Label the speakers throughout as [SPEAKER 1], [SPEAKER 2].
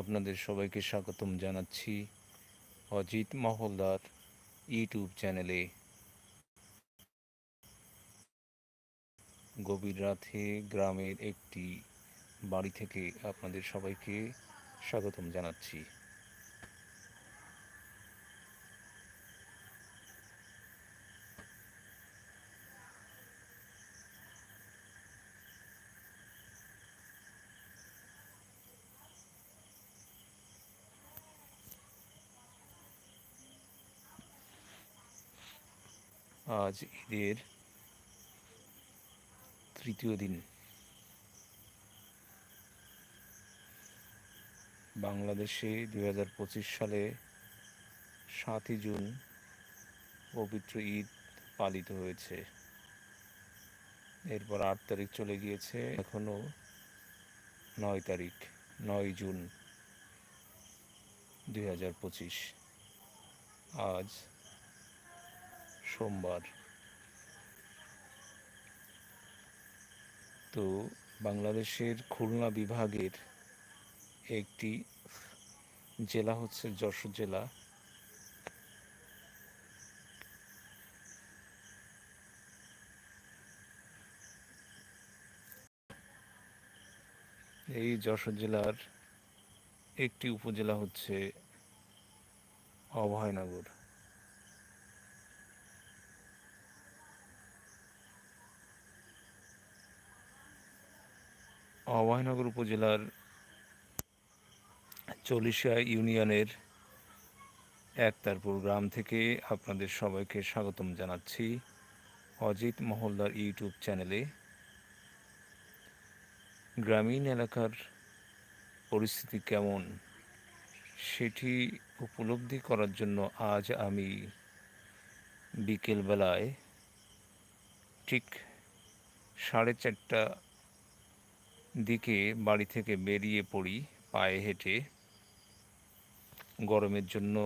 [SPEAKER 1] আপনাদের সবাইকে স্বাগতম জানাচ্ছি অজিত মহলদার ইউটিউব চ্যানেলে। গভীর রাতে গ্রামের একটি বাড়ি থেকে আপনাদের সবাইকে স্বাগতম জানাচ্ছি। আজ ঈদের তৃতীয় দিন। বাংলাদেশে দুই হাজার পঁচিশ সালে সাতই জুন পবিত্র ঈদ পালিত হয়েছে। এরপর আট তারিখ চলে গিয়েছে, এখনও নয় তারিখ, নয় জুন দুই হাজার পঁচিশ। আজ সোমবার। তো বাংলাদেশের খুলনা বিভাগের একটি জেলা হচ্ছে যশোর জেলা। এই যশোর জেলার একটি উপজেলা হচ্ছে অভয়নগর। অভয়নগর উপজেলার চল্লিশা ইউনিয়নের একতারপুর গ্রাম থেকে আপনাদের সবাইকে স্বাগতম জানাচ্ছি অজিত মহলদার ইউটিউব চ্যানেলে। গ্রামীণ এলাকার পরিস্থিতি কেমন সেটি উপলব্ধি করার জন্য আজ আমি বিকেলবেলায় ঠিক সাড়ে চারটা দিকে বাড়ি থেকে বেরিয়ে পড়ি, পায়ে হেঁটে। গরমের জন্য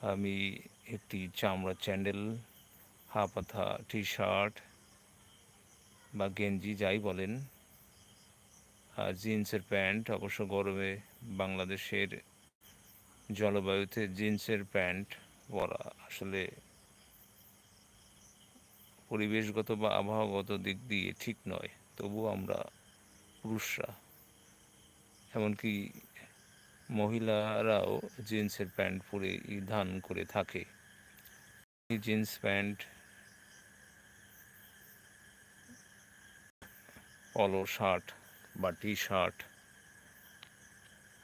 [SPEAKER 1] আমি একটি চামড়া চ্যান্ডেল হাফাথা টি শার্ট বা গেঞ্জি যাই বলেন, আর জিন্সের প্যান্ট। অবশ্য গরমে বাংলাদেশের জলবায়ুতে জিন্সের প্যান্ট পরা আসলে পরিবেশগত বা আবহাওয়াগত দিক দিয়ে ঠিক নয়। তবু আমরা পুরুষরা, এমনকি মহিলারাও জিন্সের প্যান্ট পরে ধান করে থাকে। জিন্স প্যান্ট পলো শার্ট বা টি শার্ট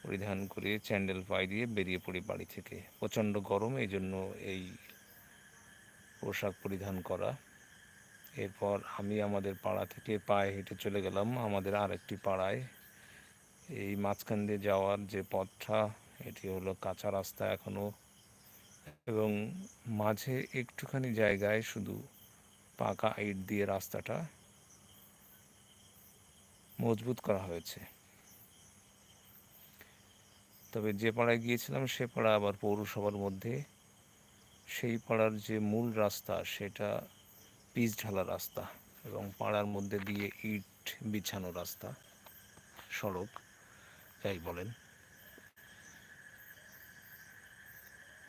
[SPEAKER 1] পরিধান করে চ্যান্ডেল পায়ে দিয়ে বেরিয়ে পড়ি বাড়ি থেকে। প্রচণ্ড গরম এই জন্য এই পোশাক পরিধান করা এরপর আমি আমাদের পাড়া থেকে পায়ে হেঁটে চলে গেলাম আমাদের আরেকটি পাড়ায়। এই মাঝখান দিয়ে যাওয়ার যে পথটা, এটি হলো কাঁচা রাস্তা এখনও এবং মাঝে একটুখানি জায়গায় শুধু পাকা ইট দিয়ে রাস্তাটা মজবুত করা হয়েছে। তবে যে পাড়ায় গিয়েছিলাম, সে পাড়া আবার পৌরসভার মধ্যে। সেই পাড়ার যে মূল রাস্তা, সেটা পিচ ঢালা রাস্তা এবং পাড়ার মধ্যে দিয়ে ইট বিছানো রাস্তা, সড়ক, যাই বলেন।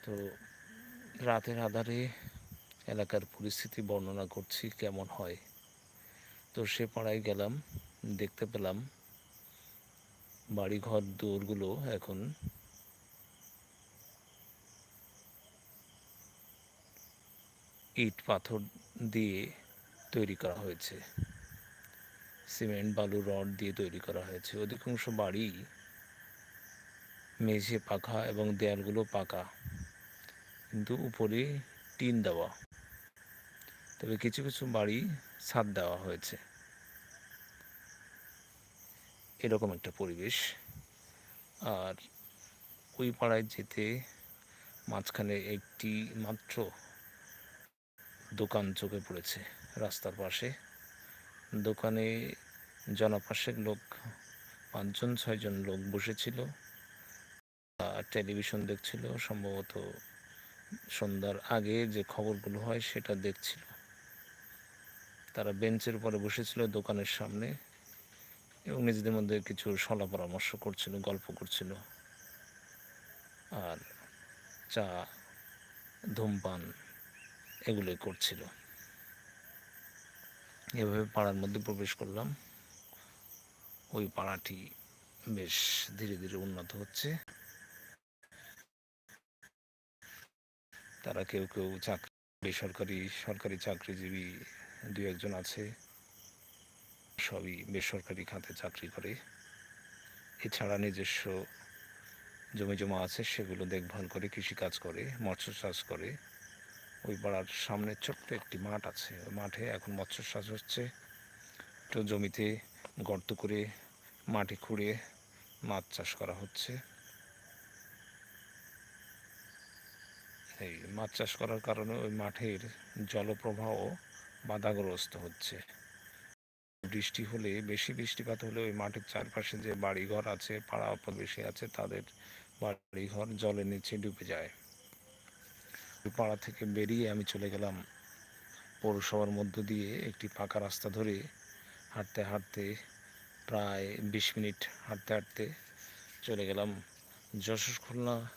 [SPEAKER 1] তো রাতের আধারে এলাকার পরিস্থিতি বর্ণনা করছি কেমন হয়। তো সে পাড়ায় গেলাম, দেখতে পেলাম বাড়িঘর দুয়ারগুলো এখন ইট পাথর দিয়ে তৈরি করা হয়েছে। সিমেন্ট, বালু, রড দিয়ে তৈরি করা হয়েছে। অধিকাংশ বাড়ি মেঝে পাখা এবং দেয়ালগুলো পাকা, কিন্তু উপরে টিন দেওয়া। তবে কিছু কিছু বাড়ি ছাদ দেওয়া হয়েছে। এরকম একটা পরিবেশ। আর ওই পাড়ায় যেতে মাঝখানে একটি মাত্র দোকান চোখে পড়েছে রাস্তার পাশে। দোকানে জনপাশেক লোক, পাঁচজন, ছয়জন লোক বসেছিল। টেলিভিশন দেখছিল, সম্ভবত সন্ধ্যার আগে যে খবরগুলো হয় সেটা দেখছিল। তারা বেঞ্চের উপরে বসেছিল দোকানের সামনে এবং নিজেদের মধ্যে কিছু সলা পরামর্শ করছিল, গল্প করছিল। আর চা, ধূমপান এগুলোই করছিল। এভাবে পাড়ার মধ্যে প্রবেশ করলাম। ওই পাড়াটি বেশ ধীরে ধীরে উন্নত হচ্ছে। তারা কেউ কেউ চাকরি বেসরকারি, সরকারি চাকরিজীবী দু একজন আছে। সবই বেসরকারি খাতে চাকরি করে। এছাড়া নিজস্ব জমি জমা আছে, সেগুলো দেখভাল করে, কৃষিকাজ করে মৎস্য চাষ করে। ওই পাড়ার সামনে ছোট্ট একটি মাঠ আছে। ওই মাঠে এখন মৎস্য চাষ হচ্ছে। তো জমিতে গর্ত করে মাটি খুঁড়ে মাছ চাষ করা হচ্ছে। এই মাছ চাষ করার কারণে ওই মাঠের জলপ্রবাহ বাধাগ্রস্ত হচ্ছে। বৃষ্টি হলে, বেশি বৃষ্টিপাত হলে ওই মাঠের চারপাশে যে বাড়িঘর আছে, পাড়া প্রবেশী আছে, তাদের বাড়িঘর জলের নিচে ডুবে যায়। পাড়া থেকে বেরিয়ে আমি চলে গেলাম পৌরসভার মধ্য দিয়ে একটি পাকা রাস্তা ধরে। হাঁটতে হাঁটতে প্রায় বিশ মিনিট হাঁটতে হাঁটতে চলে গেলাম যশোর খুলনা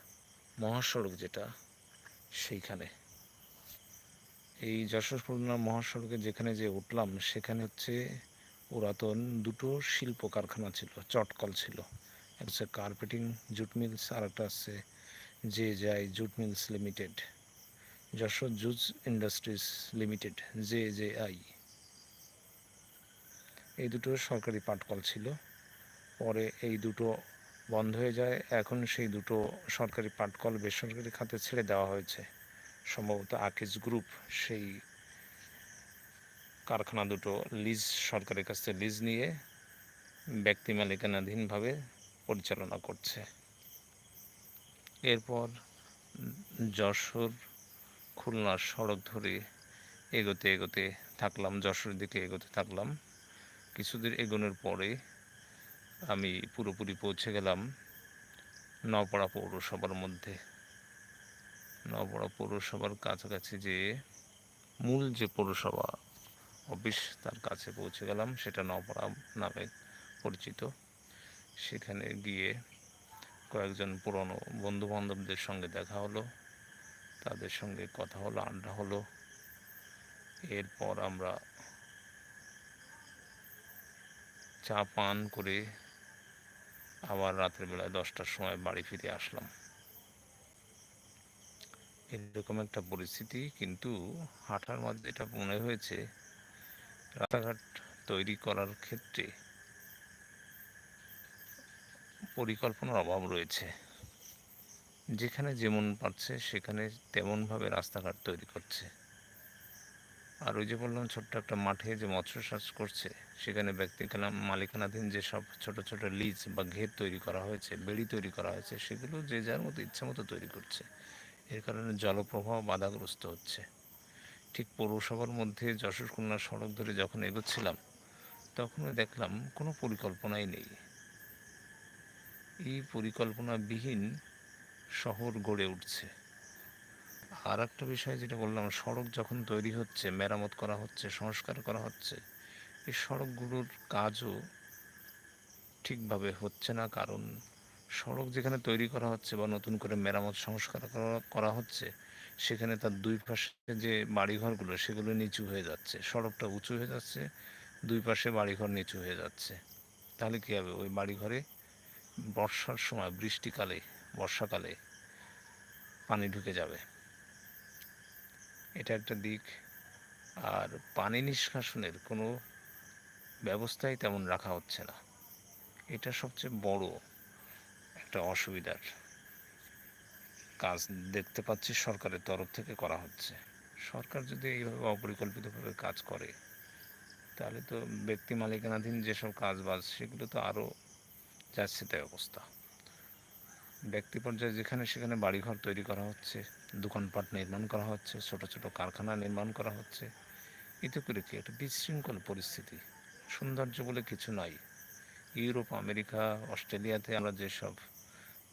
[SPEAKER 1] মহাসড়ক যেটা সেইখানে। এই যশোর খুলনা মহাসড়কে যেখানে যে উঠলাম সেখানে হচ্ছে পুরাতন দুটো শিল্প কারখানা ছিল, চটকল ছিল। একটা হচ্ছে কার্পেটিং, জুট মিলস আর একটা হচ্ছে যে যাই jute mills limited. Jashore jute industries limited, J J I. এই দুটো সরকারি পাটকল ছিল। পরে এই দুটো বন্ধ হয়ে যায়। এখন সেই দুটো সরকারি পাটকল বেসরকারি খাতে ছেড়ে দেওয়া হয়েছে। সম্ভবত আকিজ গ্রুপ সেই কারখানা দুটো লিজ সরকারের কাছ থেকে লিজ নিয়ে ব্যক্তি মালিকানাধীনভাবে পরিচালনা করছে। এরপর যশোর খুলনার সড়ক ধরে এগোতে এগোতে থাকলাম যশোরের দিকে এগোতে থাকলাম। কিছুদূর এগোনোর পরে আমি পুরোপুরি পৌঁছে গেলাম নপাড়া পৌরসভার মধ্যে। নপাড়া পৌরসভার কাছাকাছি যে মূল যে পৌরসভা অফিস, তার কাছে পৌঁছে গেলাম। সেটা নপাড়া নামে পরিচিত। সেখানে গিয়ে কয়েকজন পুরনো বন্ধু বান্ধবদের সঙ্গে দেখা হলো। তাদের সঙ্গে কথা হলো, আড্ডা হলো। এরপর আমরা চা পান করে আবার রাতের বেলায় দশটার সময় বাড়ি ফিরে আসলাম। এরকম একটা পরিস্থিতি, কিন্তু হাঁটার মধ্যে এটা মনে হয়েছে, রাস্তাঘাট তৈরি করার ক্ষেত্রে পরিকল্পনার অভাব রয়েছে। যেখানে যেমন পারছে, সেখানে তেমনভাবে রাস্তাঘাট তৈরি করছে। আর ওই যে বললাম, ছোট্ট একটা মাঠে যে মৎস্য চাষ করছে, সেখানে ব্যক্তিখানা, মালিকানাধীন যেসব ছোট ছোট লিজ বা ঘের তৈরি করা হয়েছে, বেড়ি তৈরি করা হয়েছে, সেগুলো যে যার মতো ইচ্ছা মতো তৈরি করছে। এর কারণে জলপ্রবাহ বাধাগ্রস্ত হচ্ছে। ঠিক পৌরসভার মধ্যে যশোর সড়ক ধরে যখন এগোচ্ছিলাম, তখনও দেখলাম কোনো পরিকল্পনাই নেই। এই পরিকল্পনাবিহীন শহর গড়ে উঠছে। আর একটা বিষয় যেটা বললাম, সড়ক যখন তৈরি হচ্ছে, মেরামত করা হচ্ছে, সংস্কার করা হচ্ছে, এই সড়কগুলোর কাজও ঠিকভাবে হচ্ছে না, কারণ সড়ক যেখানে তৈরি করা হচ্ছে বা নতুন করে মেরামত সংস্কার করা হচ্ছে, সেখানে তার দুই পাশে যে বাড়িঘরগুলো, সেগুলো নিচু হয়ে যাচ্ছে। সড়কটা উঁচু হয়ে যাচ্ছে, দুই পাশে বাড়িঘর নিচু হয়ে যাচ্ছে। তাহলে কী হবে? ওই বাড়িঘরে বর্ষার সময়, বৃষ্টিকালে বর্ষাকালে পানি ঢুকে যাবে। এটা একটা দিক। আর পানি নিষ্কাশনের কোনো ব্যবস্থাই তেমন রাখা হচ্ছে না। এটা সবচেয়ে বড় একটা অসুবিধার কাজ দেখতে পাচ্ছি সরকারের তরফ থেকে করা হচ্ছে। সরকার যদি এইভাবে অপরিকল্পিতভাবে কাজ করে, তাহলে তো ব্যক্তি মালিকানাধীন যেসব কাজ বাজ সেগুলো তো আরও যাচ্ছে তাই অবস্থা। ব্যক্তি পর্যায়ে যেখানে সেখানে বাড়িঘর তৈরি করা হচ্ছে, দোকানপাট নির্মাণ করা হচ্ছে, ছোট ছোট কারখানা নির্মাণ করা হচ্ছে এতে করে কি একটা বিশৃঙ্খল পরিস্থিতি। সৌন্দর্য বলে কিছু নাই। ইউরোপ, আমেরিকা, অস্ট্রেলিয়াতে আমরা যেসব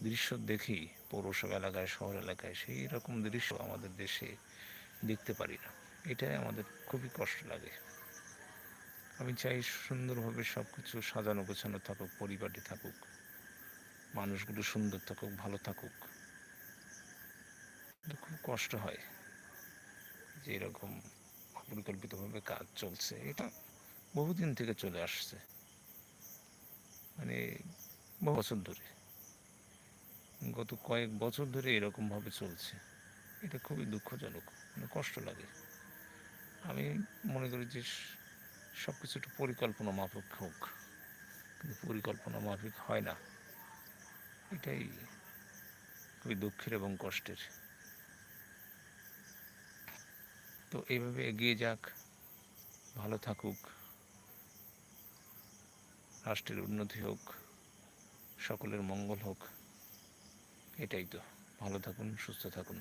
[SPEAKER 1] দৃশ্য দেখি, পৌরসভা এলাকায়, শহর এলাকায়, সেই রকম দৃশ্য আমাদের দেশে দেখতে পারি না। এটাই আমাদের খুবই কষ্ট লাগে। আমি চাই সুন্দরভাবে সব কিছু সাজানো গোছানো থাকুক, পরিপাটি থাকুক। মানুষগুলো সুন্দর থাকুক, ভালো থাকুক। খুব কষ্ট হয় যে এরকম অপরিকল্পিতভাবে কাজ চলছে। এটা বহুদিন থেকে চলে আসছে। মানে বহু বছর ধরে। গত কয়েক বছর ধরে এরকমভাবে চলছে। এটা খুবই দুঃখজনক মানে কষ্ট লাগে। আমি মনে করি যে সব কিছু একটু পরিকল্পনা মাফিক হোক। কিন্তু পরিকল্পনা মাফিক হয় না। এটাই খুবই দুঃখের এবং কষ্টের। তো এইভাবে এগিয়ে যাক, ভালো থাকুক, রাষ্ট্রের উন্নতি হোক, সকলের মঙ্গল হোক, এটাই তো। ভালো থাকুন, সুস্থ থাকুন।